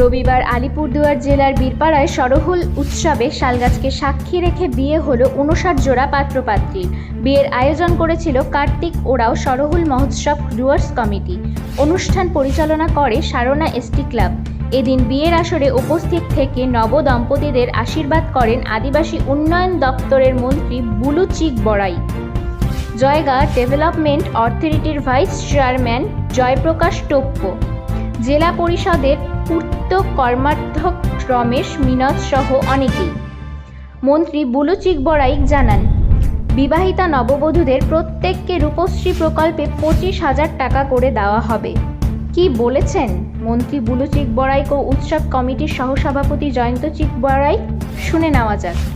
রবিবার আলিপুরদুয়ার জেলার বীরপাড়ায় সরহুল উৎসবে শালগাছকে সাক্ষী রেখে বিয়ে হলো উনষাট জোড়া পাত্রপাত্রীর বিয়ের আয়োজন করেছিল কার্তিক ওরাও সরহুল মহোৎসব ডুয়ার্স কমিটি। অনুষ্ঠান পরিচালনা করে সারনা এসটি ক্লাব। এদিন বিয়ের আসরে উপস্থিত থেকে নব দম্পতিদের আশীর্বাদ করেন আদিবাসী উন্নয়ন দপ্তরের মন্ত্রী বুলু চিক বড়াই। জয়গা ডেভেলপমেন্ট অথরিটির ভাইস চেয়ারম্যান জয়প্রকাশ টোপ্প। জেলা পরিষদের পূর্ত কর্মাধ্যক্ষ রমেশ মিনজ সহ অনেকেই। মন্ত্রী বুলুচিক বড়াইক জানান, বিবাহিতা নববধূদের প্রত্যেককে রূপশ্রী প্রকল্পে পঁচিশ হাজার টাকা করে দেওয়া হবে। কি বলেছেন মন্ত্রী বুলুচিক বড়াইক ও উৎসব কমিটির সহসভাপতি জয়ন্ত চিক বড়াই শুনে নেওয়া যাক।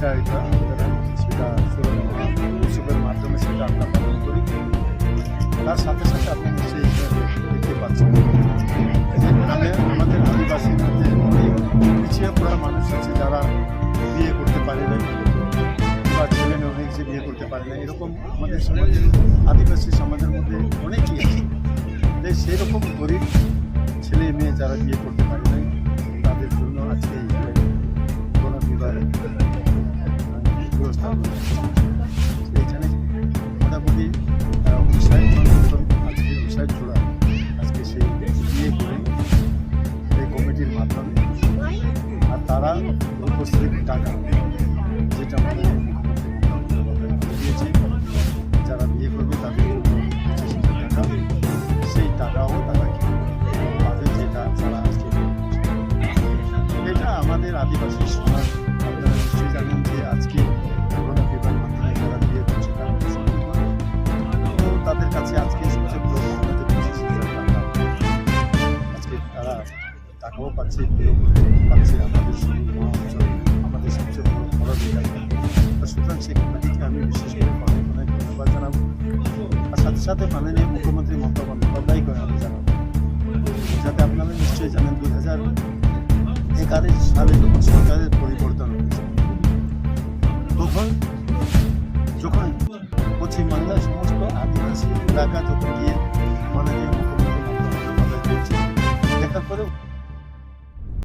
সেটা এটা সেটা উৎসবের মাধ্যমে সেটা আমরা পালন করি। তার সাথে সাথে আপনি নিশ্চয়ই দেখতে পাচ্ছেন যে আমাদের আমাদের অনেক পিছিয়ে পড়া মানুষ আছে যারা বিয়ে করতে পারে না বা ছেলে মেয়ে যে বিয়ে করতে পারে না এরকম আমাদের সমাজের, আদিবাসী সমাজের মধ্যে অনেকই আছে। সেই রকম গরিব ছেলে মেয়ে যারা বিয়ে করতে আর তারা উপস্থিত টাকা যেটা যারা বিয়ে করবে তাদের পঁচিশ টাকা। সেই টাকাও তারা পাবে যেটা তারা আজকে এটা আমাদের আদিবাসী সমাজ, আপনারা নিশ্চয়ই জানেন যে আজকে বিয়ে তাদের কাছে আজকে টাকাও পাচ্ছে কেউ পাচ্ছে আমাদের আমাদের সবচেয়ে বড় খরচ সুতরাং সেই কমিটিকে আমি বিশেষ করে অনেক ধন্যবাদ জানাব। আর সাথে সাথে মাননীয় মুখ্যমন্ত্রী মমতা বন্দ্যোপাধ্যায়কে আমি জানাব। যাতে আপনারা নিশ্চয়ই জানেন, দুই হাজার একাধিক সালে যখন সরকারের পরিবর্তন হয়েছে, তখন যখন পশ্চিমবাংলার সমস্ত আদিবাসী এলাকা যখন গিয়ে মাননীয় মুখ্যমন্ত্রী মমতা বন্দ্যোপাধ্যায় দেখার পরে